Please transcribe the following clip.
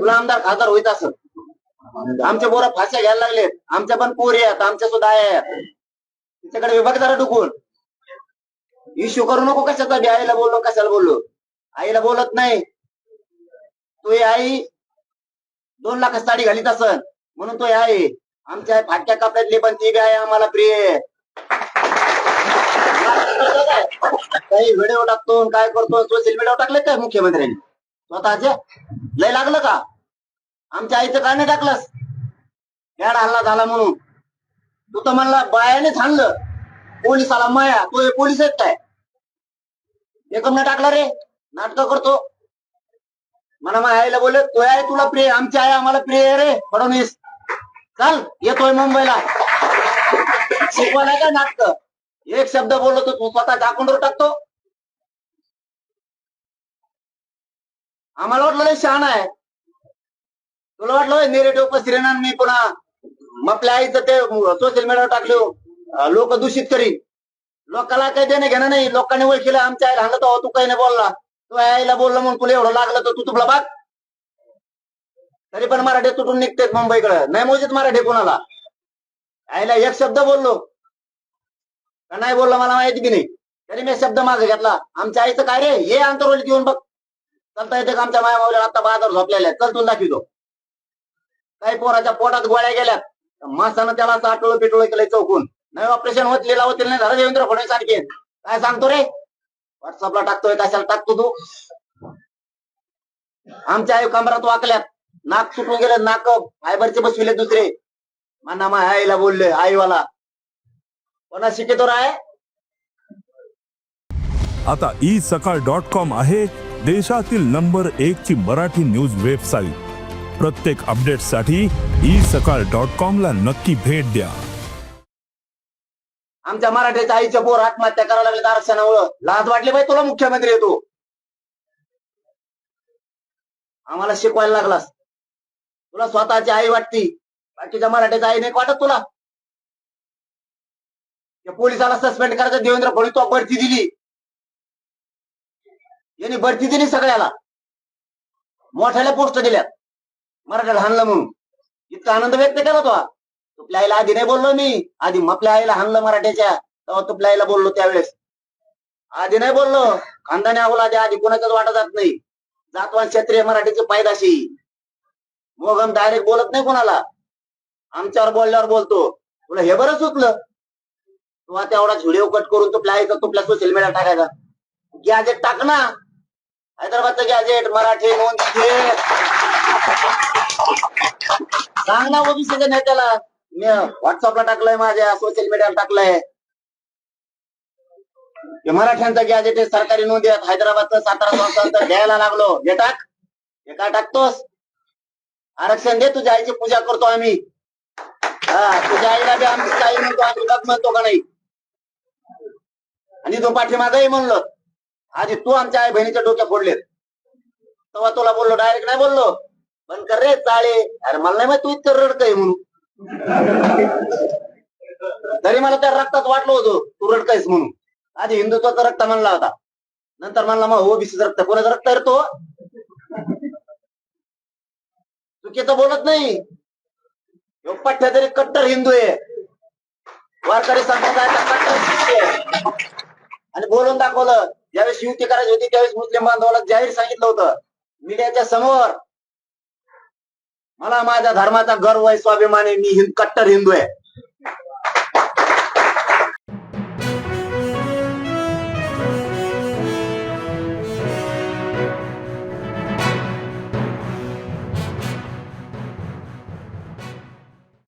तुला आमदार खासदार होईत असं आमच्या पोरं फाश्या घ्यायला लागलेत आमच्या पण पोरी आहेत आमच्या सुद्धा आहेत त्याच्याकडे विभाग जरा टुकून इश्यू करू नको कशाचा बी आईला बोललो कशाला बोललो आईला बोलत नाही. तू आई. दोन लाख साडी घालीत असन. म्हणून तो हे आई. आमच्या फाटक्या कपड्यातली पण ती बी आहे आम्हाला प्रिय. आहे. काही व्हिडिओ टाकतो आणि काय करतो? सोशल मीडियावर टाकले काय मुख्यमंत्र्यांनी? स्वतःचे? लय लागलं का? आमच्या आईचं काय नाही टाकलंस याड हल्ला झाला म्हणून. तू तर म्हणला बायानेच हाणलं. पोलिसाला माया तो हे पोलीस आहेत काय? एकम नाही टाकला रे. नाटक करतो. मला माझ्या आईला बोलले तो आहे तुला प्रिय आमची आई आम्हाला प्रिय आहे रे फडणवीस. चल येतोय मुंबईला. शिकवायला काय नाटक? एक शब्द बोललो तो तू स्वतः अकाउंटवर टाकतो. आम्हाला वाटलं लय शहाणा आहे. तुला वाटलं नेरेटिव्ह पसरेना मी पुन्हा मग आपल्या आईचं ते सोशल मीडियावर टाकले लोक दूषित करीन. लोकांना काही देणं घेणं नाही लोकांनी ओळखीला आमच्या आईला सांगत तू काही नाही बोलला. तू आईला बोलला म्हणून तुला एवढं लागलं तर तू तुला बाग. तरी पण मराठी तुटून निघते मुंबईकडे. नाही मोजित मराठी कोणाला? आईला एक शब्द बोललो. का नाही बोललो मला माहिती की नाही? तरी मी शब्द मागे घेतला. आमच्या आईचं काय रे? हे अंतरवलीत येऊन बघ. चलता येते का आमच्या माया मावल्या आता बाजार झोपलेल्या चल तुला दाखवतो. काही पोराच्या पोटात गोळ्या गेल्यात. माणसानं त्याला आटोळ पिटोळ केलंय चौकून. नवीन ऑपरेशन हो, होत लिला होतील नाही झालं देवेंद्र फडणवीस आणखी काय सांगतो रे? व्हॉट्सअपला टाकतोय कशाला टाकतो तू? आमच्या आई कमरात वाकल्यात. नाक तुटून गेले नाक फायबरचे बसविले दुसरे. माना मा आईला बोलले आईवाला. कोणा शिकेतो आहे आता ई सकाळ डॉट कॉम आहे. देशातील नंबर एक ची मराठी न्यूज वेबसाईट. प्रत्येक अपडेटसाठी ई सकाळ डॉट कॉम ला नक्की भेट द्या. आमच्या मराठीच्या आईच्या पोर आत्महत्या करायला लागले आरक्षणामुळं लाज वाटली बाई तुला मुख्यमंत्री येतो आम्हाला शिकवायला लागलास. तुला स्वतःची आई वाटती. बाकीच्या मराठीच्या आई नाही वाटत तुला. पोलिसाला सस्पेंड करायचं. देवेंद्र फडणवीस तो बढती दिली. यांनी बढती दिली सगळ्याला. मोठ्याला पोस्ट दिल्यात. मराठ्याला हाणलं म्हणून. इतका आनंद व्यक्त केला तो. तुपल्या आईला आधी नाही बोललो मी. आधी आपल्या आईला हाणलं मराठ्याच्या. तेव्हा तुपल्या आईला बोललो त्यावेळेस. आधी नाही बोललो. खानदाने आवला आधी कोणाच्याच वाटा जात नाही. जातवान क्षेत्रीय मराठीची पायदाशी. मोगम डायरेक्ट बोलत नाही कोणाला. आमच्यावर बोलल्यावर बोलतो. तुला हे बरं सुचलं? तू आता एवढा व्हिडिओ कट करून तुपल्या आईचा तुपल्या सोशल मीडिया टाकायचा. गॅजेट टाक ना. हैदराबादचं गॅजेट मराठी नोंद सांग ना ओबीसीच्या नेत्याला. मी व्हॉट्सअपला टाकलंय माझ्या सोशल मीडियाला टाकलंय. मराठ्यांचं गॅजेट सरकारी नोंदी आहेत. हैदराबादचं सातारा संस्थांचं घ्यायला लागलो. हे टाक. हे काय टाकतोस? आरक्षण दे तुझ्या आईची पूजा करतो आम्ही. हा तुझ्या आईला बी आमची आई म्हणतो आम्ही म्हणतो का नाही? आणि तो पाठीमागही म्हणलो. आधी तू आमच्या आई बहिणीच्या डोक्या फोडलेत. तेव्हा तुला बोललो डायरेक्ट नाही बोललो. पण कर रे चाळे. अरे मला नाही माहीत तू इतकं रडकय म्हणून. तरी मला त्या रक्तात वाटलं होतं तू रडकायस म्हणून. आधी हिंदुत्वाचा रक्त म्हणला होता. नंतर म्हणला मग ओबीसीचं रक्त. कोणाचं रक्त आहे रे तो? चुकीचं बोलत नाही. पठ्या तरी कट्टर हिंदू आहे. वारकरी संप्रदायाचा कट्टर आणि बोलून दाखवलं ज्यावेळेस युती करायची होती त्यावेळेस मुस्लिम बांधवाला जाहीर सांगितलं होतं. मीडियाच्या समोर मला माझ्या धर्माचा गर्व आहे स्वाभिमान आहे मी कट्टर हिंदू आहे.